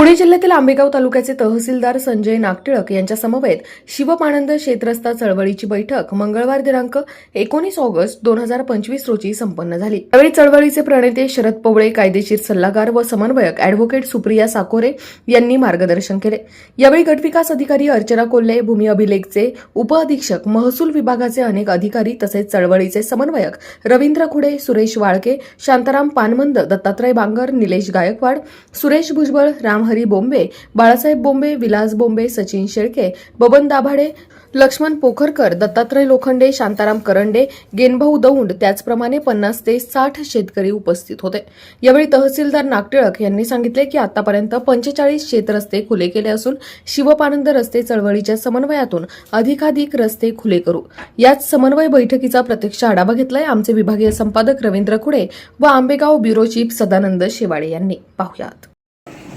पुणे जिल्ह्यातील आंबेगाव तालुक्याचे तहसीलदार संजय नागटिळक यांच्या समवेत शिवपानंद शेतरस्ता चळवळीची बैठक मंगळवार दिनांक एकोणीस ऑगस्ट दोन हजार पंचवीस रोजी संपन्न झाली. यावेळी चळवळीचे प्रणेते शरद पवळे कायदेशीर सल्लागार व समन्वयक अॅडव्होकेट सुप्रिया साकोरे यांनी मार्गदर्शन केले. यावेळी गटविकास अधिकारी अर्चना कोल्हे भूमी अभिलेखचे उपअधीक्षक महसूल विभागाचे अनेक अधिकारी तसेच चळवळीचे समन्वयक रवींद्र खुडे सुरेश वाळके शांताराम पानमंद दत्तात्रय बांगर निलेश गायकवाड सुरेश भुजबळ राम रामहरी बोंबे बाळासाहेब बोंबे विलास बोंबे सचिन शेळके बबन दाभाडे लक्ष्मण पोखरकर दत्तात्रय लोखंडे शांताराम करंडे गेनभाऊ दौंड त्याचप्रमाणे पन्नास ते साठ शेतकरी उपस्थित होते. यावेळी तहसीलदार नागटिळक यांनी सांगितले की आतापर्यंत पंचेचाळीस शेतरस्ते खुले केले असून शिवपानंद रस्ते चळवळीच्या समन्वयातून अधिकाधिक रस्ते खुले करू. याच समन्वय बैठकीचा प्रत्यक्ष आढावा घेतलाय आमचे विभागीय संपादक रवींद्र खुडे व आंबेगाव ब्युरो चीफ सदानंद शेवाळे यांनी. पाहुयात.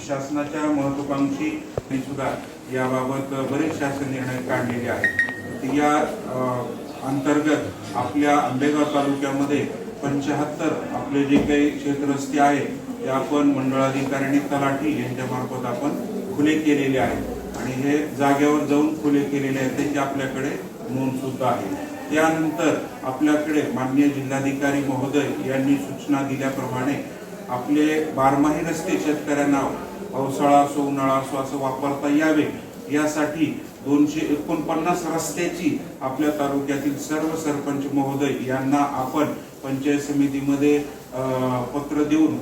शासनाच्या महत्वाकांक्षी सुद्धा याबाबत बरेच शासन निर्णय काढलेले आहेत. या अंतर्गत आपल्या आंबेगाव तालुक्यामध्ये पंच्याहत्तर आपले जे काही क्षेत्रस्ते आहेत ते आपण मंडळाधिकारी तलाठी यांच्या मार्फत आपण खुले केलेले आहेत. आणि हे जागेवर जाऊन खुले केलेले आहेत त्याची आपल्याकडे नोंद सुद्धा आहे. त्यानंतर आपल्याकडे माननीय जिल्हाधिकारी महोदय यांनी सूचना दिल्याप्रमाणे आपले बारमाही रस्ते शेतकऱ्यांना पावसाळा असो उन्हाळा असो असं वापरता यावे. यासाठी दोनशे एकोणपन्नास रस्त्याची आपल्या तालुक्यातील सर्व सरपंच महोदय यांना आपण पंचायत समितीमध्ये पत्र देऊन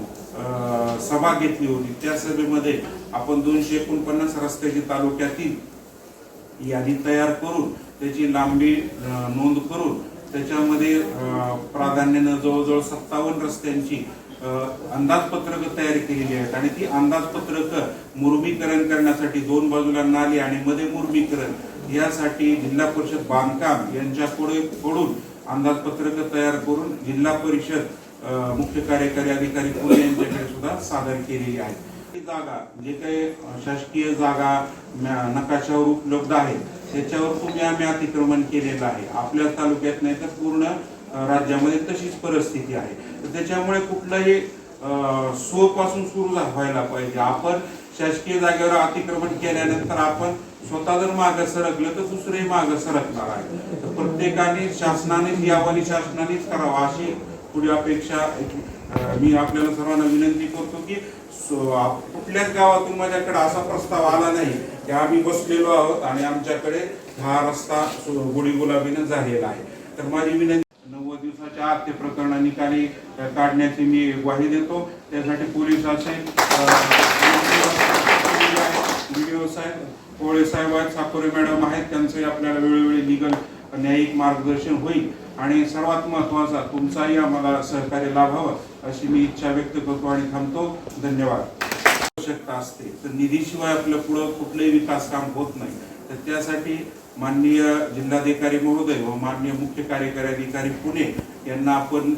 सभा घेतली होती. त्या सभेमध्ये आपण दोनशे एकोणपन्नास रस्त्याची तालुक्यातील यादी तयार करून त्याची लांबी नोंद करून त्याच्यामध्ये प्राधान्यानं जवळजवळ सत्तावन्न रस्त्यांची अंदाजपत्रक तयार केलेली आहेत. आणि ती अंदाजपत्रक मुर्मीकरण करण्यासाठी दोन बाजूला नाली आणि मध्ये मुर्मीकरण यासाठी जिल्हा परिषद बांधकाम यांच्याकडे कडून अंदाजपत्रक तयार करून जिल्हा परिषद मुख्य कार्यकारी अधिकारी पुणे यांच्याकडे सुद्धा सादर केलेली आहे जागा जे काही शासकीय जागा नकाशावर उपलब्ध आहे त्याच्यावर तुम्ही आम्ही अतिक्रमण केलेलं आहे. आपल्या तालुक्यात नाही तर पूर्ण राज्यामध्ये तशीच परिस्थिती आहे. तर त्याच्यामुळे कुठलंही सो पासून सुरू व्हायला पाहिजे. आपण शासकीय जागेवर अतिक्रमण केल्यानंतर आपण स्वतः जर मागे सरकलं तर दुसरेही मागे सरकणार आहे. तर प्रत्येकाने शासनानेच यावाली शासनानेच करावं अशी पुढे अपेक्षा मी आपल्याला सर्वांना विनंती करतो की कुठल्याच गावातून माझ्याकडे असा प्रस्ताव आला नाही की आम्ही बसलेलो आहोत आणि आमच्याकडे हा रस्ता सु- गुढी गुलाबीनं झालेला आहे. तर माझी विनंती दिवसाच्या आत ते प्रकरण निकाली काढण्याची मी ग्वाही देतो. त्यासाठी पोलीस असेल व्हिडिओ साहेब कोळे साहेब आहेत साकोरे मॅडम आहेत त्यांचंही आपल्याला वेळोवेळी लिगल न्यायिक मार्गदर्शन होईल. आणि सर्वात महत्त्वाचा तुमचाही आम्हाला सहकार्य लाभावं अशी मी इच्छा व्यक्त करतो आणि थांबतो. धन्यवाद. आवश्यकता असते तर निधीशिवाय आपलं पुढं कुठलंही विकास काम होत नाही. तर त्यासाठी माननीय जिल्हाधिकारी महोदय व माननीय मुख्य कार्यकारी अधिकारी पुणे यांना आपण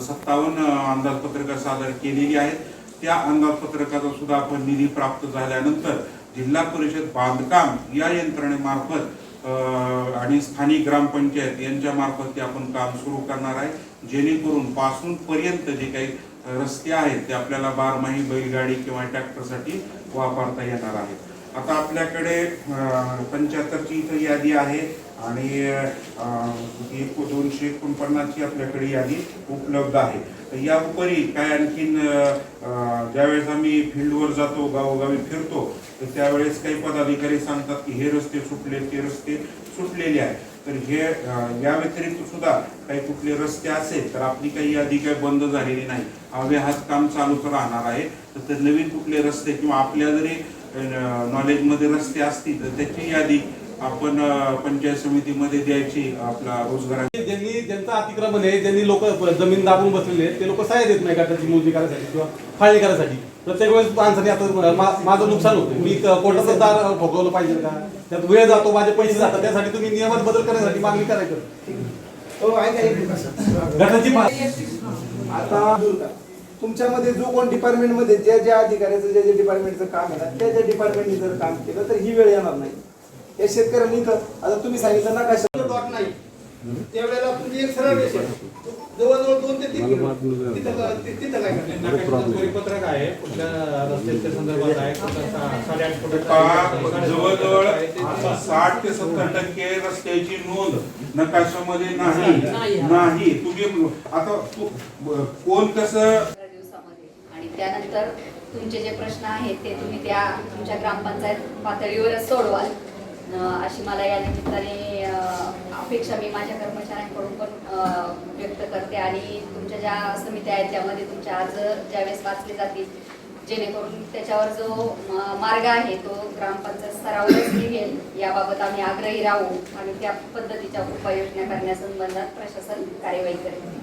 सत्तावन्न अंदाजपत्रकं सादर केलेली आहेत त्या अंदाजपत्रकाचा सुद्धा आपण निधी प्राप्त झाल्यानंतर जिल्हा परिषद बांधकाम या यंत्रणेमार्फत आणि स्थानिक ग्रामपंचायत यांच्या मार्फत ते आपण काम सुरू करणार आहे. जेणेकरून पासून पर्यंत जे काही रस्ते आहेत ते आपल्याला बारमाही बैलगाडी किंवा ट्रॅक्टरसाठी वापरता येणार आहेत. आता आपल्याकडे पंच्याहत्तरची इथं यादी आहे आणि एक दोनशे एकोणपन्नासची आपल्याकडे यादी उपलब्ध आहे. तर या उपरी काय आणखीन ज्यावेळेस आम्ही फील्डवर जातो गावोगावी फिरतो तर त्यावेळेस काही पदाधिकारी सांगतात की हे रस्ते सुटले ते रस्ते सुटलेले आहेत. तर हे या व्यतिरिक्त सुद्धा काही कुठले रस्ते असेल तर आपली काही यादी काही बंद झालेली नाही. अव्याहत काम चालूच राहणार आहे. तर ते नवीन कुठले रस्ते किंवा आपल्या जरी नॉलेजमध्ये रस्ते असतील तर त्याची यादी आपण पंचायत समितीमध्ये द्यायची आपला रोजगार. ज्यांनी ज्यांचं अतिक्रमण आहे ज्यांनी लोक जमीन दाबून बसलेले आहेत ते लोक सहाय्य देत नाही गटाची मोजणी करायसाठी किंवा फाळणी करायसाठी? प्रत्येक वेळेस माणसाने आता माझं नुकसान होतं मी क- कोर्टाचं दार भोगवलं पाहिजे का? त्यात वेळ जातो माझे पैसे जातात त्यासाठी तुम्ही नियमात बदल करण्यासाठी मागणी करायचं. हो. गटाची आता तुमच्यामध्ये जो कोण डिपार्टमेंटमध्ये ज्या ज्या अधिकाऱ्याचं ज्या ज्या डिपार्टमेंटचं काम आहे ना, त्या ज्या डिपार्टमेंटने जर काम केलं तर ही वेळ येणार नाही. या शेतकऱ्यांनी इथं आता तुम्ही सांगितलं ना काय डॉट नाही. त्यावेळेला तुमची एक सरळ रेषा जवळजवळ दोन ते तीन तिथं काय परिपत्रक आहे. कुठल्या रस्त्याच्या संदर्भात आहे. साडेआठ जवळजवळ साठ ते सत्तर टक्के रस्त्याची नोंद नकाशामध्ये नाही. नाही. तुम्ही आता तू- कोण कसं त्यानंतर तुमचे जे प्रश्न आहेत ते तुम्ही त्या तुमच्या ग्रामपंचायत पातळीवरच सोडवाल. अशी मला या निमित्ताने अपेक्षा मी माझ्या कर्मचाऱ्यांकडून पण व्यक्त करते आणि तुमच्या ज्या समित्या आहेत त्यामध्ये तुमचे अर्ज ज्यावेळेस वाचले जातील जेणेकरून त्याच्यावर जो मार्ग आहे तो ग्रामपंचायत स्तरावरच निघेल. याबाबत आम्ही आग्रही राहू आणि त्या पद्धतीच्या उपाययोजना करण्यासंबंधात प्रशासन कार्यवाही करेल.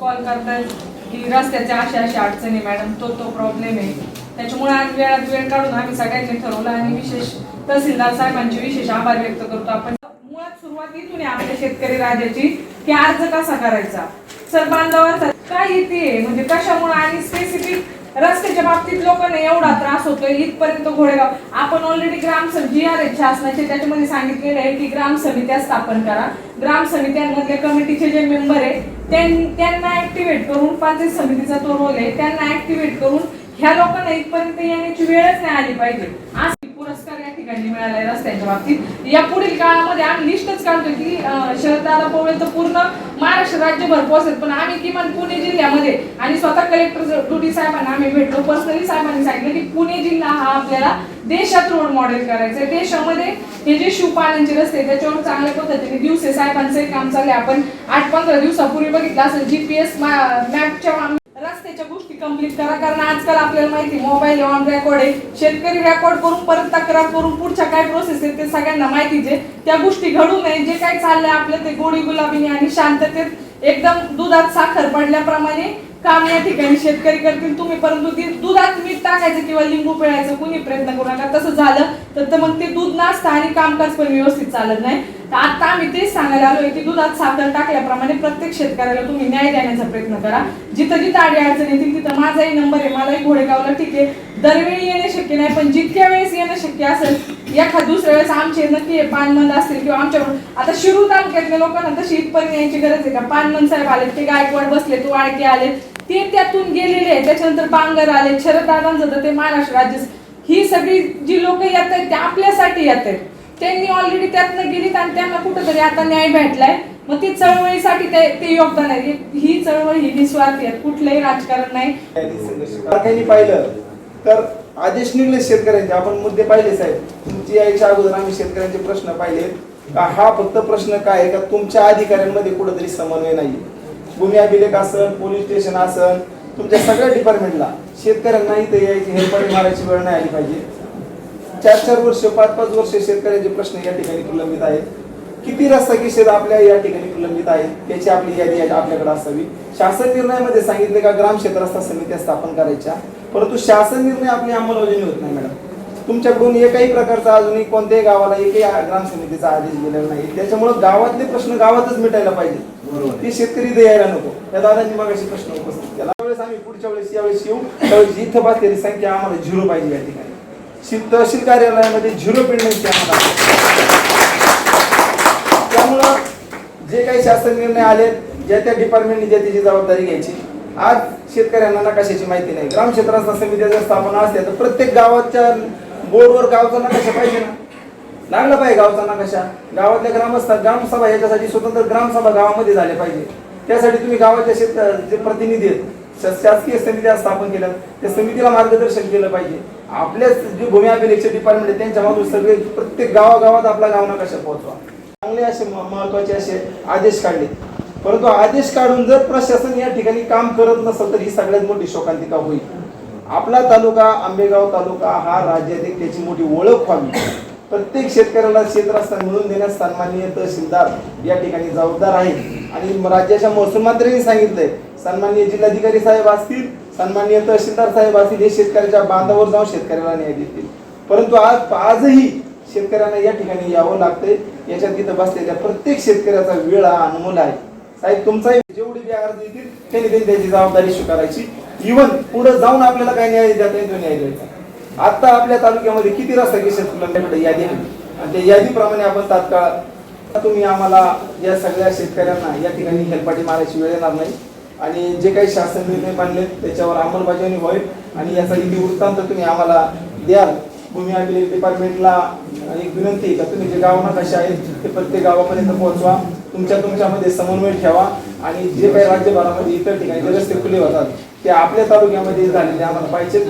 कॉल करतायत की रस्त्याच्या अशा अशा अडचणी मॅडम तो तो प्रॉब्लेम आहे. त्याच्यामुळे आज वेळात वेळ काढून आम्ही सगळ्यांनी ठरवलं आणि विशेष तहसीलदार साहेबांचे विशेष आभार व्यक्त करतो. आपण मुळात सुरुवात इथून आहे आपल्या शेतकरी राजाची की अर्ज कसा करायचा? सर बांधवांचा काय येते? म्हणजे कशामुळे आणि स्पेसिफिक रस्त्याच्या बाबतीत लोकांना एवढा त्रास होतोय इथपर्यंत घोडेगाव. आपण ऑलरेडी ग्राम जी आर एच शासनाचे त्याच्यामध्ये सांगितलेलं आहे की ग्राम समित्या स्थापन करा. ग्राम समित्यांमधले कमिटीचे जे मेंबर आहे त्यांना ऍक्टिव्हेट करून पंचायत समितीचा तो रोल आहे त्यांना ऍक्टिव्हेट करून ह्या लोकांना इथपर्यंत येण्याची वेळच नाही आली पाहिजे. आज पुरस्कार ठिकाणी ठिकाणी मिळालाय रस्त्यांच्या बाबतीत. या पुढील काळामध्ये आम्ही लिस्टच काढतो की शरददादा पवळे तर पूर्ण महाराष्ट्र राज्यभर पोहोचत पण आम्ही किमान पुणे जिल्ह्यामध्ये आणि स्वतः कलेक्टर डुटी साहेबांना आम्ही भेटलो पर्सनली साहेबांनी सांगितलं की पुणे जिल्हा हा आपल्याला देशात रोल मॉडेल करायचं आहे. देशामध्ये हे जे शिवपालनचे रस्ते त्याच्यावर चांगल्या पद्धतीने दिवसे साहेबांचं काम चाललंय. आपण आठ पंधरा दिवसापूर्वी बघितलं असेल जीपीएस मॅपच्या रस्त्याच्या कंप्लीट करा कारण आजकाल आपल्याला माहिती मोबाईल ऑन रेकॉर्ड आहे. शेतकरी रेकॉर्ड करून परत तक्रार करून पुढच्या काय प्रोसेस आहे ते सगळ्यांना माहिती जे त्या गोष्टी घडू नये जे काय चाललंय आपलं ते गोडी गुलाबीने आणि शांततेत एकदम दुधात साखर पडल्याप्रमाणे काम या ठिकाणी शेतकरी करतील तुम्ही परंतु ते दुधात मीठ टाकायचं किंवा लिंबू पिळायचं कुणी प्रयत्न करू नका. तसं झालं तर तर मग ते दूध नाचतं आणि कामकाज पण व्यवस्थित चालत नाही. तर आता आम्ही तेच सांगायला आलोय की दुधात साखर टाकल्याप्रमाणे प्रत्येक शेतकऱ्याला तुम्ही न्याय देण्याचा प्रयत्न करा. जिथं जिथं आडी अडचण येतील तिथं माझाही नंबर आहे मलाही घोडेगावला ठीक आहे. दरवेळी येणे शक्य नाही पण जितक्या वेळेस येणं शक्य असेल एखाद दुसऱ्या वेळेस आमचे नक्की पानमंद असतील किंवा आमच्याकडून आता शिरू तालुक्यातल्या लोकांना तशी इथपर्यंत यायची गरज आहे का? पानमंद साहेब आले ते गायकवाड बसले तू वाळके आले ते त्यातून गेलेले आहे त्याच्यानंतर पांगर आले शरददादांचं तर ते महाराष्ट्र राज्य ही सगळी जी लोक येत आहेत ते आपल्यासाठी येत आहेत. त्यांनी ऑलरेडी त्यातनं गेलीत आणि त्यांना कुठंतरी आता न्याय भेटलाय. मग ती चळवळीसाठी ते ते योगदान आहे. ही चळवळ ही निस्वार्थी आहे कुठलंही राजकारण नाही. पाहिलं तर आदेश निघले शेतकऱ्यांचे. आपण मुद्दे पाहिले साहेब. तुमची यायच्या अगोदर आम्ही शेतकऱ्यांचे प्रश्न पाहिले. का हा फक्त प्रश्न काय आहे? का तुमच्या अधिकाऱ्यांमध्ये कुठेतरी समन्वय नाही? भूमी अभिलेख असन पोलीस स्टेशन असन तुमच्या सगळ्या डिपार्टमेंटला शेतकऱ्यांना इथे यायची हेरपाटी मारायची वेळ नाही आली पाहिजे. चार चार वर्ष पाच पाच वर्ष शेतकऱ्यांचे प्रश्न या ठिकाणी प्रलंबित आहेत. किती रस्ता किशेद आपल्या या ठिकाणी प्रलंबित आहे त्याची आपली यादी आपल्याकडे असावी. शासन निर्णयामध्ये सांगितले का ग्राम क्षेत्र रस्ता समित्या स्थापन करायच्या? परंतु शासन निर्णय आपली अंमलबजावणी होत नाही मॅडम. तुमच्याकडून एकही प्रकारचा अजूनही कोणत्याही गावाला एकही ग्राम समितीचा आदेश दिलेला नाही. त्याच्यामुळे गावातले प्रश्न गावातच मिटायला पाहिजे ते शेतकरी इथे यायला नको. या दादांनी मगाशी प्रश्न उपस्थित केला. त्यावेळेस आम्ही पुढच्या वेळेस यावेळेस येऊ. त्यावेळेस इथं बसलेली संख्या आम्हाला झिरो पाहिजे या ठिकाणी. तहसील कार्यालयामध्ये झिरो पेंडिंगची आम्हाला त्यामुळं जे काही शासन निर्णय आले ज्या त्या डिपार्टमेंटने ज्या त्याची जबाबदारी घ्यायची आज शेतकऱ्यांना नकाशाची माहिती नाही. ग्राम क्षेत्राचा समित्या जर स्थापना असल्या तर प्रत्येक गावाच्या बोर्डवर गावचा नकाशा पाहिजे ना. लागला पाहिजे गावचा नकाशा. गावातल्या ग्रामस्थ ग्रामसभा याच्यासाठी स्वतंत्र ग्रामसभा गावामध्ये झाल्या पाहिजे. त्यासाठी तुम्ही गावाच्या शेत जे प्रतिनिधी आहेत शासकीय समित्या स्थापन केल्या त्या समितीला मार्गदर्शन केलं पाहिजे. आपल्याच जे भूमी अभिलेक्ष डिपार्टमेंट आहे त्यांच्यामधून सगळे प्रत्येक गावागावात आपला गाव नकाशा पोहोचवा. चांगले असे महत्त्वाचे असे आदेश काढले. परंतु आदेश काढून जर प्रशासन या ठिकाणी काम करत नसेल तर ही सगळ्यात मोठी शोकांतिका होईल. आपला तालुका आंबेगाव तालुका हा राज्यात एक त्याची मोठी ओळख व्हावी. प्रत्येक शेतकऱ्याला क्षेत्रस्थान मिळून देण्यास सन्माननीय तहसीलदार या ठिकाणी जबाबदार आहेत. आणि राज्याच्या महसूल मंत्र्यांनी सांगितलंय सन्माननीय जिल्हाधिकारी साहेब असतील सन्माननीय तहसीलदार साहेब असतील हे शेतकऱ्याच्या बांधावर जाऊन शेतकऱ्याला न्याय देतील. परंतु आज आजही शेतकऱ्यांना या ठिकाणी यावं लागतंय. याच्यात तिथं बसलेल्या प्रत्येक शेतकऱ्याचा वेळ हा अनमोल आहे. साहेब तुमचाही जेवढे बी अर्ज येतील त्यांनी त्यांनी त्याची जबाबदारी स्वीकारायची. इव्हन पुढे जाऊन आपल्याला काय न्याय देता येईल तो न्याय द्यायचा. आता आपल्या तालुक्यामध्ये किती रस्ता की शेतकऱ्यांकडे यादी आहे. आणि त्या यादीप्रमाणे आपण तात्काळ तुम्ही आम्हाला या सगळ्या शेतकऱ्यांना या ठिकाणी हेलपाटी मारायची वेळ येणार नाही. आणि जे काही शासन निर्णय मांडले त्याच्यावर अंमलबजावणी होईल आणि याचा इथे वृत्तांत तुम्ही आम्हाला द्याल. भूमी अभिलेख डिपार्टमेंटला एक विनंती आहे का? तुम्ही जे गाव कशा आहेत ते प्रत्येक गावापर्यंत पोहोचवा. तुमच्या तुमच्यामध्ये समन्वय ठेवा आणि जे काही राज्यभरामध्ये इतर ठिकाणी जे रस्ते खुले होतात ते आपल्या तालुक्यामध्ये झालेले आम्हाला पाहिजेत.